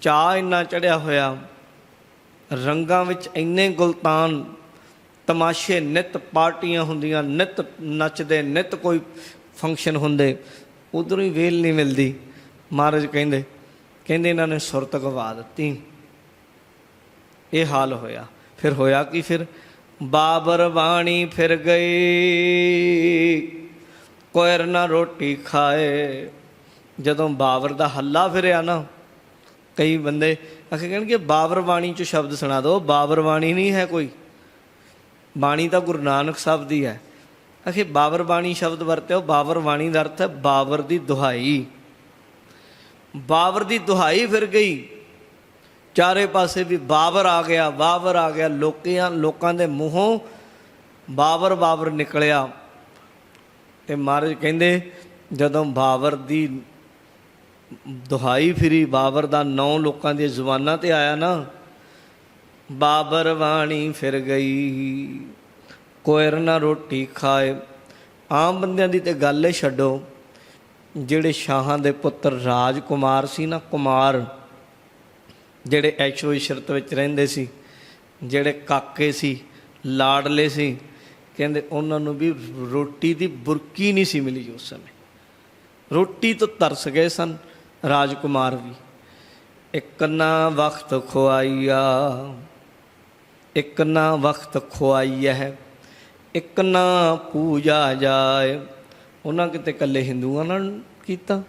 ਚਾਹ ਇੰਨਾ ਚੜਿਆ ਹੋਇਆ, ਰੰਗਾਂ ਵਿੱਚ ਇੰਨੇ ਗੁਲਤਾਨ, ਤਮਾਸ਼ੇ ਨਿਤ ਪਾਰਟੀਆਂ ਹੁੰਦੀਆਂ, ਨਿਤ ਨੱਚਦੇ, ਨਿਤ ਕੋਈ ਫੰਕਸ਼ਨ ਹੁੰਦੇ, ਉਧਰੋਂ ਹੀ ਵੇਲ ਨਹੀਂ ਮਿਲਦੀ। ਮਹਾਰਾਜ ਕਹਿੰਦੇ ਕਹਿੰਦੇ ਇਹਨਾਂ ਨੇ ਸੁਰਤ ਗਵਾ ਦਿੱਤੀ। ਇਹ ਹਾਲ ਹੋਇਆ। ਫਿਰ ਹੋਇਆ ਕੀ ਫਿਰ? ਬਾਬਰ ਬਾਣੀ ਫਿਰ ਗਈ। ਕੋਇਰ ਨਾ ਰੋਟੀ ਖਾਏ। ਜਦੋਂ ਬਾਬਰ ਦਾ ਹੱਲਾ ਫਿਰਿਆ ਨਾ ਕਈ ਬੰਦੇ ਆਖੇ ਕਹਿਣਗੇ ਬਾਬਰ ਬਾਣੀ ਚ ਸ਼ਬਦ ਸੁਣਾ ਦਿਓ ਬਾਬਰ ਬਾਣੀ ਨਹੀਂ ਹੈ ਕੋਈ। ਬਾਣੀ ਤਾਂ ਗੁਰੂ ਨਾਨਕ ਸਾਹਿਬ ਦੀ ਹੈ। ਅਖੇ ਬਾਬਰ ਬਾਣੀ ਸ਼ਬਦ ਵਰਤਿਓ ਬਾਬਰ ਬਾਣੀ ਦਾ ਅਰਥ ਹੈ ਬਾਬਰ ਦੀ ਦੁਹਾਈ। ਬਾਬਰ ਦੀ ਦੁਹਾਈ ਫਿਰ ਗਈ। ਚਾਰੇ ਪਾਸੇ ਵੀ ਬਾਬਰ ਆ ਗਿਆ ਬਾਬਰ ਆ ਗਿਆ ਲੋਕਾਂ ਲੋਕਾਂ ਦੇ ਮੂੰਹੋਂ ਬਾਬਰ ਬਾਬਰ ਨਿਕਲਿਆ। ਤੇ ਮਹਾਰਾਜ ਕਹਿੰਦੇ, ਜਦੋਂ ਬਾਬਰ ਦੀ ਦੁਹਾਈ ਫਿਰੀ ਬਾਬਰ ਦਾ ਨੌ ਲੋਕਾਂ ਦੀਆਂ ਜ਼ੁਬਾਨਾਂ ਤੇ ਆਇਆ ਨਾ, ਬਾਬਰ ਬਾਣੀ ਫਿਰ ਗਈ। ਕੋਇਰ ਨਾ ਰੋਟੀ ਖਾਏ। ਆਮ ਬੰਦਿਆਂ ਦੀ ਤੇ ਗੱਲ ਹੀ ਛੱਡੋ, ਜਿਹੜੇ ਸ਼ਾਹਾਂ ਦੇ ਪੁੱਤਰ ਰਾਜਕੁਮਾਰ ਸੀ ਨਾ, ਕੁਮਾਰ, ਜਿਹੜੇ ਐਸ਼ੋ ਇਸ਼ਰਤ ਵਿੱਚ ਰਹਿੰਦੇ ਸੀ, ਜਿਹੜੇ ਕਾਕੇ ਸੀ, ਲਾਡਲੇ ਸੀ, ਕਹਿੰਦੇ ਉਹਨਾਂ ਨੂੰ ਵੀ ਰੋਟੀ ਦੀ ਬੁਰਕੀ ਨਹੀਂ ਸੀ ਮਿਲੀ ਉਸ ਸਮੇਂ। ਰੋਟੀ ਤੋਂ ਤਰਸ ਗਏ ਸਨ। ਰਾਜਕੁਮਾਰ ਵੀ। ਇੱਕ ਨਾ ਵਕਤ ਖੁਆਈਆ ਇੱਕ ਨਾ ਵਕਤ ਖੁਆਈਆ ਹੈ ਇੱਕ ਨਾ ਪੂਜਾ ਜਾਏ। ਉਹਨਾਂ ਕਿਤੇ ਇਕੱਲੇ ਹਿੰਦੂਆਂ ਨਾਲ ਕੀਤਾ।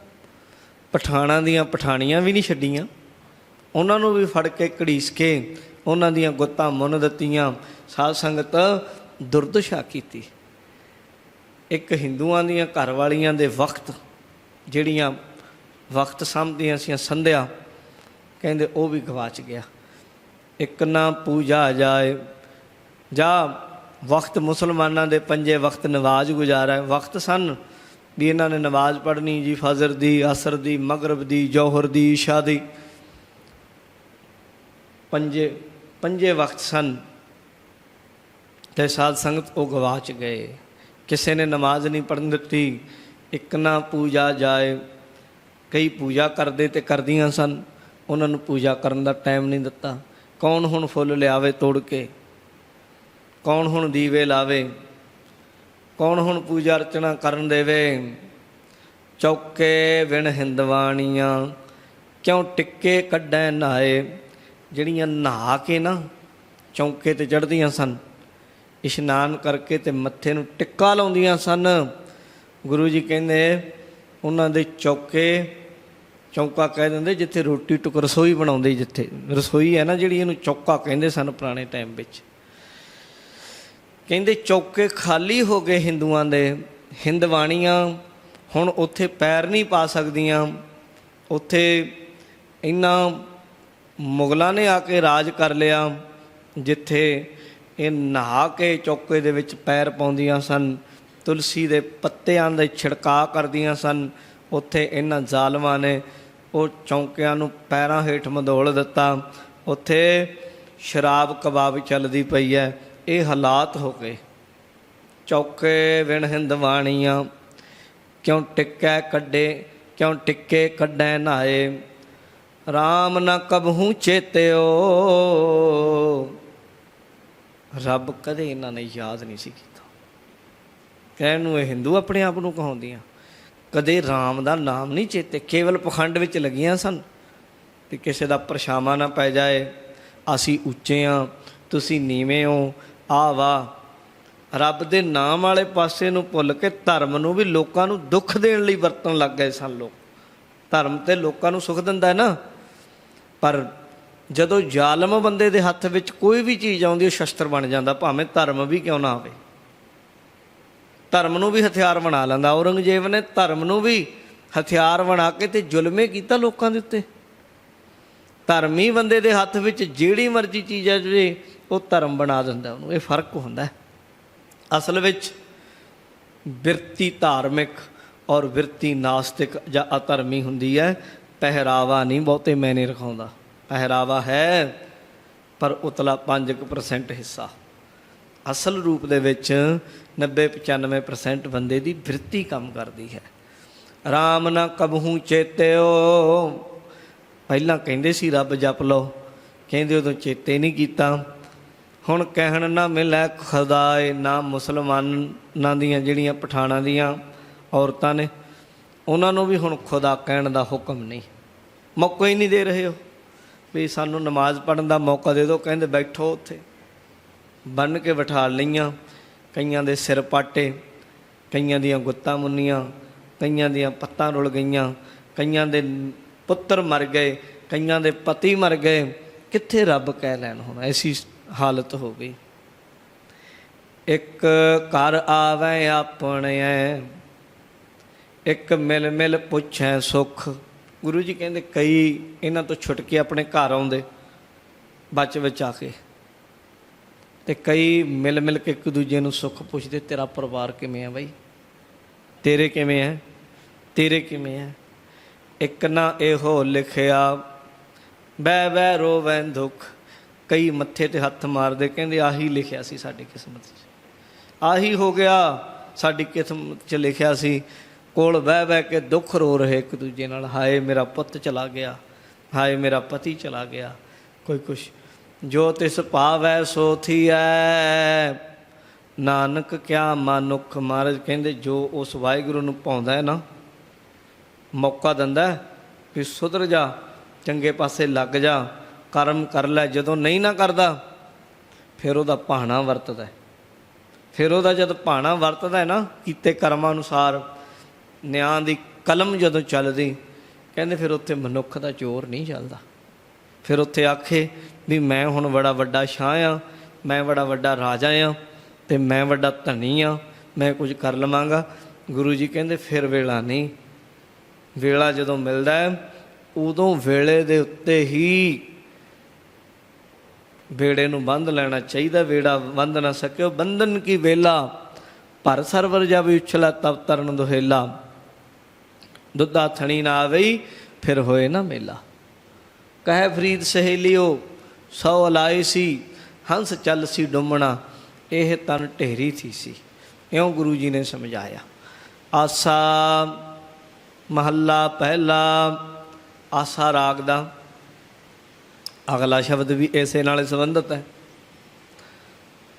ਪਠਾਣਾਂ ਦੀਆਂ ਪਠਾਣੀਆਂ ਵੀ ਨਹੀਂ ਛੱਡੀਆਂ। ਉਹਨਾਂ ਨੂੰ ਵੀ ਫੜ ਕੇ ਘੜੀਸ ਕੇ ਉਹਨਾਂ ਦੀਆਂ ਗੁੱਤਾਂ ਮੁੰਨ ਦਿੱਤੀਆਂ। ਸਾਧ ਸੰਗਤ ਦੁਰਦਸ਼ਾ ਕੀਤੀ। ਇੱਕ ਹਿੰਦੂਆਂ ਦੀਆਂ ਘਰ ਵਾਲੀਆਂ ਦੇ ਵਕਤ ਜਿਹੜੀਆਂ ਵਕਤ ਸਮਝਦੀਆਂ ਸੀ ਸੰਧਿਆ। ਕਹਿੰਦੇ ਉਹ ਵੀ ਗਵਾਚ ਗਿਆ। ਇੱਕ ਨਾ ਪੂਜਾ ਜਾਏ। ਜਾਂ, ਵਕਤ ਮੁਸਲਮਾਨਾਂ ਦੇ ਪੰਜੇ ਵਕਤ ਨਵਾਜ਼ ਗੁਜ਼ਾਰਾ ਵਕਤ ਸਨ ਵੀ ਇਹਨਾਂ ਨੇ ਨਮਾਜ਼ ਪੜ੍ਹਨੀ ਜੀ, ਫਜਰ ਦੀ, ਅਸਰ ਦੀ, ਮਗਰਬ ਦੀ, ਜੋਹਰ ਦੀ, ਇਸ਼ਾ ਦੀ। ਪੰਜੇ ਪੰਜੇ ਵਕਤ ਸਨ। ਤੇ ਸਾਧ ਸੰਗਤ ਉਹ ਗਵਾਚ ਗਏ। ਕਿਸੇ ਨੇ ਨਮਾਜ਼ ਨਹੀਂ ਪੜ੍ਹਨ ਦਿੱਤੀ। ਇੱਕ ਨਾ ਪੂਜਾ ਜਾਏ। ਕਈ ਪੂਜਾ ਕਰਦੇ ਤੇ ਕਰਦੀਆਂ ਸਨ। ਉਹਨਾਂ ਨੂੰ ਪੂਜਾ ਕਰਨ ਦਾ ਟਾਈਮ ਨਹੀਂ ਦਿੱਤਾ। ਕੌਣ ਹੁਣ ਫੁੱਲ ਲਿਆਵੇ ਤੋੜ ਕੇ? ਕੌਣ ਹੁਣ ਦੀਵੇ ਲਾਵੇ? ਕੌਣ ਹੁਣ ਪੂਜਾ ਅਰਚਨਾ ਕਰਨ ਦੇਵੇ? ਚੌਕੇ ਵਿਣ ਹਿੰਦਵਾਣੀਆਂ, ਕਿਉਂ ਟਿੱਕੇ ਕੱਢੈ ਨਾਏ? ਜਿਹੜੀਆਂ ਨਹਾ ਕੇ ਨਾ ਚੌਂਕੇ ਤੇ ਚੜ੍ਹਦੀਆਂ ਸਨ, ਇਸ਼ਨਾਨ ਕਰਕੇ ਤੇ ਮੱਥੇ ਨੂੰ ਟਿੱਕਾ ਲਾਉਂਦੀਆਂ ਸਨ। ਗੁਰੂ ਜੀ ਕਹਿੰਦੇ, ਉਹਨਾਂ ਦੇ ਚੌਕੇ ਚੌਂਕਾ ਕਹਿ ਦਿੰਦੇ ਜਿੱਥੇ ਰੋਟੀ ਟੁਕ ਰਸੋਈ ਬਣਾਉਂਦੇ ਜਿੱਥੇ। ਰਸੋਈ ਹੈ ਨਾ ਜਿਹੜੀ ਇਹਨੂੰ ਚੌਕਾ ਕਹਿੰਦੇ ਸਨ ਪੁਰਾਣੇ ਟਾਈਮ ਵਿੱਚ। ਕਹਿੰਦੇ ਚੌਕੇ ਖਾਲੀ ਹੋ ਗਏ ਹਿੰਦੂਆਂ ਦੇ। ਹਿੰਦਵਾਣੀਆਂ ਹੁਣ ਉੱਥੇ ਪੈਰ ਨਹੀਂ ਪਾ ਸਕਦੀਆਂ। ਉੱਥੇ ਇਹਨਾਂ ਮੁਗਲਾਂ ਨੇ ਆ ਕੇ ਰਾਜ ਕਰ ਲਿਆ, ਜਿੱਥੇ ਇਹ ਨਹਾ ਕੇ ਚੌਕੇ ਦੇ ਵਿੱਚ ਪੈਰ ਪਾਉਂਦੀਆਂ ਸਨ, ਤੁਲਸੀ ਦੇ ਪੱਤਿਆਂ ਦੇ ਛਿੜਕਾ ਕਰਦੀਆਂ ਸਨ। ਉੱਥੇ ਇਹਨਾਂ ਜ਼ਾਲਮਾਂ ਨੇ ਉਹ ਚੌਂਕਿਆਂ ਨੂੰ ਪੈਰਾਂ ਹੇਠ ਮਧੋਲ ਦਿੱਤਾ। ਉੱਥੇ ਸ਼ਰਾਬ ਕਬਾਬ ਚੱਲਦੀ ਪਈ ਹੈ। ਇਹ ਹਾਲਾਤ ਹੋ ਗਏ। ਚੌਕੇ ਵਿਣ ਹਿੰਦਵਾਣੀਆਂ ਕਿਉਂ ਟਿੱਕੈ ਕੱਢੇ, ਕਿਉਂ ਟਿੱਕੇ ਕੱਢੈ ਨਾਏ। RAM ਨਾ ਕਬਹੂ ਚੇਤਿਓ। ਰੱਬ ਕਦੇ ਇਹਨਾਂ ਨੇ ਯਾਦ ਨਹੀਂ ਸੀ ਕੀਤਾ। ਕਹਿਣ ਨੂੰ ਇਹ ਹਿੰਦੂ ਆਪਣੇ ਆਪ ਨੂੰ ਕਹਾਉਂਦੀਆਂ। ਕਦੇ RAM ਦਾ ਨਾਮ ਨਹੀਂ ਚੇਤੇ, ਕੇਵਲ ਪਖੰਡ ਵਿੱਚ ਲੱਗੀਆਂ ਸਨ ਤੇ ਕਿਸੇ ਦਾ ਪਰਛਾਵਾਂ ਨਾ ਪੈ ਜਾਏ। ਅਸੀਂ ਉੱਚੇ ਆ, ਤੁਸੀਂ ਨੀਵੇਂ ਹੋ, ਆ ਵਾ। ਰੱਬ ਦੇ ਨਾਮ ਵਾਲੇ ਪਾਸੇ ਨੂੰ ਭੁੱਲ ਕੇ ਧਰਮ ਨੂੰ ਵੀ ਲੋਕਾਂ ਨੂੰ ਦੁੱਖ ਦੇਣ ਲਈ ਵਰਤਣ ਲੱਗ ਗਏ ਸਨ ਲੋਕ। ਧਰਮ ਤੇ ਲੋਕਾਂ ਨੂੰ ਸੁਖ ਦਿੰਦਾ ਹੈ ਨਾ। ਪਰ ਜਦੋਂ ਜ਼ਾਲਮ ਬੰਦੇ ਦੇ ਹੱਥ ਵਿੱਚ ਕੋਈ ਵੀ ਚੀਜ਼ ਆਉਂਦੀ, ਉਹ ਸ਼ਸਤਰ ਬਣ ਜਾਂਦਾ, ਭਾਵੇਂ ਧਰਮ ਵੀ ਕਿਉਂ ਨਾ ਆਵੇ। ਧਰਮ ਨੂੰ ਵੀ ਹਥਿਆਰ ਬਣਾ ਲੈਂਦਾ। ਔਰੰਗਜ਼ੇਬ ਨੇ ਧਰਮ ਨੂੰ ਵੀ ਹਥਿਆਰ ਬਣਾ ਕੇ ਤੇ ਜ਼ੁਲਮੇ ਕੀਤਾ ਲੋਕਾਂ ਦੇ ਉੱਤੇ। ਧਰਮੀ ਬੰਦੇ ਦੇ ਹੱਥ ਵਿੱਚ ਜਿਹੜੀ ਮਰਜ਼ੀ ਚੀਜ਼ ਆ ਜੇ, ਉਹ ਧਰਮ ਬਣਾ ਦਿੰਦਾ ਉਹਨੂੰ। ਇਹ ਫ਼ਰਕ ਹੁੰਦਾ ਅਸਲ ਵਿੱਚ ਬਿਰਤੀ ਧਾਰਮਿਕ ਔਰ ਬਿਰਤੀ ਨਾਸਤਿਕ ਜਾਂ ਅਧਰਮੀ ਹੁੰਦੀ ਹੈ। ਪਹਿਰਾਵਾ ਨਹੀਂ ਬਹੁਤੇ ਮੈਨੇ ਰਖਾਉਂਦਾ। ਪਹਿਰਾਵਾ ਹੈ, ਪਰ ਉਤਲਾ 5% ਹਿੱਸਾ। ਅਸਲ ਰੂਪ ਦੇ ਵਿੱਚ 90 95% ਬੰਦੇ ਦੀ ਬਿਰਤੀ ਕੰਮ ਕਰਦੀ ਹੈ। RAM ਨਾ ਕਬਹੂ ਚੇਤਿਓ। ਪਹਿਲਾਂ ਕਹਿੰਦੇ ਸੀ, ਰੱਬ ਜਪ ਲਓ। ਕਹਿੰਦੇ ਉਦੋਂ ਚੇਤੇ ਨਹੀਂ ਕੀਤਾ। ਹੁਣ ਕਹਿਣ ਨਾ ਮਿਲੈ, ਖੁਦਾਏ, ਨਾ ਮੁਸਲਮਾਨਾਂ ਦੀਆਂ ਜਿਹੜੀਆਂ ਪਠਾਣਾਂ ਦੀਆਂ ਔਰਤਾਂ ਨੇ, ਉਹਨਾਂ ਨੂੰ ਵੀ ਹੁਣ ਖੁਦਾ ਕਹਿਣ ਦਾ ਹੁਕਮ ਨਹੀਂ। ਮੌਕਾ ਹੀ ਨਹੀਂ ਦੇ ਰਹੇ ਹੋ ਵੀ ਸਾਨੂੰ ਨਮਾਜ਼ ਪੜਨ ਦਾ ਮੌਕਾ ਦੇ ਦਿਓ। ਕਹਿੰਦੇ ਬੈਠੋ ਉੱਥੇ। ਬੰਨ ਕੇ ਬਿਠਾ ਲਈਆਂ। ਕਈਆਂ ਦੇ ਸਿਰ ਪਾਟੇ, ਕਈਆਂ ਦੀਆਂ ਗੁੱਤਾਂ ਮੁੰਨੀਆਂ, ਕਈਆਂ ਦੀਆਂ ਪੱਤਾਂ ਰੁਲ ਗਈਆਂ, ਕਈਆਂ ਦੇ ਪੁੱਤਰ ਮਰ ਗਏ, ਕਈਆਂ ਦੇ ਪਤੀ ਮਰ ਗਏ। ਕਿੱਥੇ ਰੱਬ ਕਹਿ ਲੈਣ ਹੁਣ? ਐਸੀ ਹਾਲਤ ਹੋ ਗਈ। ਇੱਕ ਘਰ ਆਵੇ ਆਪਣੇ, ਇੱਕ ਮਿਲ ਮਿਲ ਪੁੱਛੈ ਸੁਖ। ਗੁਰੂ ਜੀ ਕਹਿੰਦੇ ਕਈ ਇਹਨਾਂ ਤੋਂ ਛੁੱਟ ਕੇ ਆਪਣੇ ਘਰ ਆਉਂਦੇ ਬਚ ਵਿੱਚ ਆ ਕੇ। ਤੇ ਕਈ ਮਿਲ ਮਿਲ ਕੇ ਇੱਕ ਦੂਜੇ ਨੂੰ ਸੁੱਖ ਪੁੱਛਦੇ, ਤੇਰਾ ਪਰਿਵਾਰ ਕਿਵੇਂ ਹੈ ਬਾਈ? ਤੇਰੇ ਕਿਵੇਂ ਹੈ ਤੇਰੇ ਕਿਵੇਂ ਹੈ ਇੱਕ ਨਾ ਇਹੋ ਲਿਖਿਆ ਬੈ ਬੈ ਰੋਵੈਂ ਦੁੱਖ। ਕਈ ਮੱਥੇ ਤੇ ਹੱਥ ਮਾਰਦੇ, ਕਹਿੰਦੇ ਆਹੀ ਲਿਖਿਆ ਸੀ ਸਾਡੀ ਕਿਸਮਤ 'ਚ। ਆਹੀ ਹੋ ਗਿਆ, ਸਾਡੀ ਕਿਸਮਤ 'ਚ ਲਿਖਿਆ ਸੀ, ਕੋਲ ਬਹਿ ਬਹਿ ਕੇ ਦੁੱਖ ਰੋ ਰਹੇ ਇੱਕ ਦੂਜੇ ਨਾਲ, ਹਾਏ ਮੇਰਾ ਪੁੱਤ ਚਲਾ ਗਿਆ, ਹਾਏ ਮੇਰਾ ਪਤੀ ਚਲਾ ਗਿਆ, ਕੋਈ ਕੁਛ ਜੋ ਤਿਸ ਭਾਵੈ ਸੋ ਥੀਐ। ਨਾਨਕ ਕਿਆ ਮਨੁੱਖ ਮਹਾਰਾਜ ਕਹਿੰਦੇ, ਜੋ ਉਸ ਵਾਹਿਗੁਰੂ ਨੂੰ ਪਾਉਂਦਾ ਹੈ ਨਾ, ਮੌਕਾ ਦਿੰਦਾ ਵੀ ਸੁਧਰ ਜਾ, ਚੰਗੇ ਪਾਸੇ ਲੱਗ ਜਾ, ਕਰਮ ਕਰ ਲੈ, ਜਦੋਂ ਨਹੀਂ ਨਾ ਕਰਦਾ, ਫਿਰ ਉਹਦਾ ਭਾਣਾ ਵਰਤਦਾ ਫਿਰ ਉਹਦਾ ਜਦ ਭਾਣਾ ਵਰਤਦਾ ਹੈ ਨਾ, ਕੀਤੇ ਕਰਮਾਂ ਅਨੁਸਾਰ, ਨਿਆਂ ਦੀ ਕਲਮ ਜਦੋਂ ਚੱਲਦੀ, ਕਹਿੰਦੇ ਫਿਰ ਉੱਥੇ ਮਨੁੱਖ ਦਾ ਚੋਰ ਨਹੀਂ ਚੱਲਦਾ। ਫਿਰ ਉੱਥੇ ਆਖੇ ਵੀ ਮੈਂ ਹੁਣ ਬੜਾ ਵੱਡਾ ਸ਼ਾਹ ਆ, ਮੈਂ ਬੜਾ ਵੱਡਾ ਰਾਜਾ ਆ ਤੇ ਮੈਂ ਵੱਡਾ ਧਨੀ ਆ, ਮੈਂ ਕੁਝ ਕਰ ਲਵਾਂਗਾ। ਗੁਰੂ ਜੀ ਕਹਿੰਦੇ ਫਿਰ ਵੇਲਾ ਨਹੀਂ। ਵੇਲਾ ਜਦੋਂ ਮਿਲਦਾ ਹੈ, ਉਦੋਂ ਵੇਲੇ ਦੇ ਉੱਤੇ ਹੀ ਵੇੜੇ ਨੂੰ ਬੰਦ ਲੈਣਾ ਚਾਹੀਦਾ, ਵੇੜਾ ਬੰਦ ਨਾ ਸਕਿਓ। ਬੰਧਨ ਕੀ ਵੇਲਾ? ਪਰ ਸਰਵਰ ਜਬ ਉਛਲਾ ਤਬ ਤਰਨ ਦੁਹੇਲਾ। ਦੁੱਧਾ ਥਣੀ ਨਾ ਆਵਈ, ਫਿਰ ਹੋਏ ਨਾ ਮੇਲਾ। ਕਹਿ ਫਰੀਦ ਸਹੇਲਿਓ, ਸੌ ਲਾਈ ਸੀ, ਹੰਸ ਚੱਲ ਸੀ ਡੁੰਮਣਾ, ਇਹ ਤਨ ਢੇਰੀ ਥੀ ਸੀ। ਇਉਂ ਗੁਰੂ ਜੀ ਨੇ ਸਮਝਾਇਆ, ਆਸਾ ਮਹੱਲਾ ਪਹਿਲਾ, ਆਸਾ ਰਾਗ ਦਾ ਅਗਲਾ ਸ਼ਬਦ ਵੀ ਇਸੇ ਨਾਲ ਸੰਬੰਧਿਤ ਹੈ।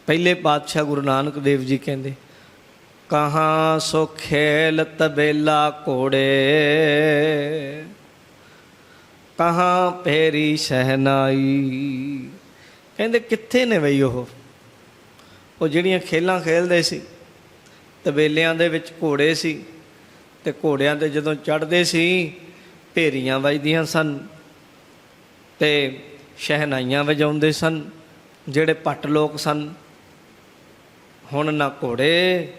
ਪਹਿਲੇ ਪਾਤਸ਼ਾਹ ਗੁਰੂ ਨਾਨਕ ਦੇਵ ਜੀ ਕਹਿੰਦੇ, ਕਹਾਂ ਸੋ ਖੇਲ ਤਬੇਲਾ ਘੋੜੇ? ਕਹਾਂ ਫੇਰੀ ਸਹਿਨਾਈ ਕਹਿੰਦੇ ਕਿੱਥੇ ਨੇ ਬਈ ਉਹ? ਉਹ ਜਿਹੜੀਆਂ ਖੇਲਾਂ ਖੇਲਦੇ ਸੀ ਤਬੇਲਿਆਂ ਦੇ ਵਿੱਚ ਘੋੜੇ ਸੀ, ਤੇ ਘੋੜਿਆਂ ਤੇ ਜਦੋਂ ਚੜ੍ਹਦੇ ਸੀ, ਭੇਰੀਆਂ ਵੱਜਦੀਆਂ ਸਨ, ਤੇ ਸ਼ਹਿਨਾਈਆਂ ਵਜਾਉਂਦੇ ਸਨ, ਜਿਹੜੇ ਪੱਟ ਲੋਕ ਸਨ। ਹੁਣ ਨਾ ਘੋੜੇ,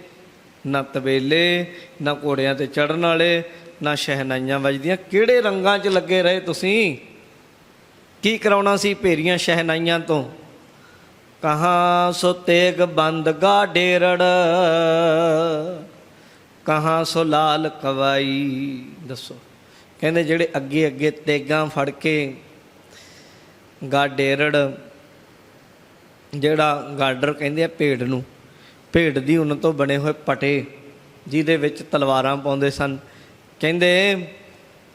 ਨਾ ਤਬੇਲੇ, ਨਾ ਘੋੜਿਆਂ ਤੇ ਚੜਨ ਵਾਲੇ ਨਾ ਸ਼ਹਿਨਾਈਆਂ ਵੱਜਦੀਆਂ। ਕਿਹੜੇ ਰੰਗਾਂ 'ਚ ਲੱਗੇ ਰਹੇ ਤੁਸੀਂ? ਕੀ ਕਰਾਉਣਾ ਸੀ ਭੇਰੀਆਂ ਸ਼ਹਿਨਾਈਆਂ ਤੋਂ? ਕਹਾਂ ਸੋ ਤੇਗ ਬੰਦ ਗਾ ਡੇਰੜ, ਕਹਾਂ ਸੋ ਲਾਲ ਕਵਾਈ। ਦੱਸੋ। ਕਹਿੰਦੇ ਜਿਹੜੇ ਅੱਗੇ ਅੱਗੇ ਤੇਗਾਂ ਫੜ ਕੇ ਗਾ ਡੇਰੜ, ਜਿਹੜਾ ਗਾਡਰ ਕਹਿੰਦੇ ਆ ਭੇਡ ਨੂੰ, ਭੇਡ ਦੀ ਉਹਨਾਂ ਤੋਂ ਬਣੇ ਹੋਏ ਪਟੇ, ਜਿਹਦੇ ਵਿੱਚ ਤਲਵਾਰਾਂ ਪਾਉਂਦੇ ਸਨ। ਕਹਿੰਦੇ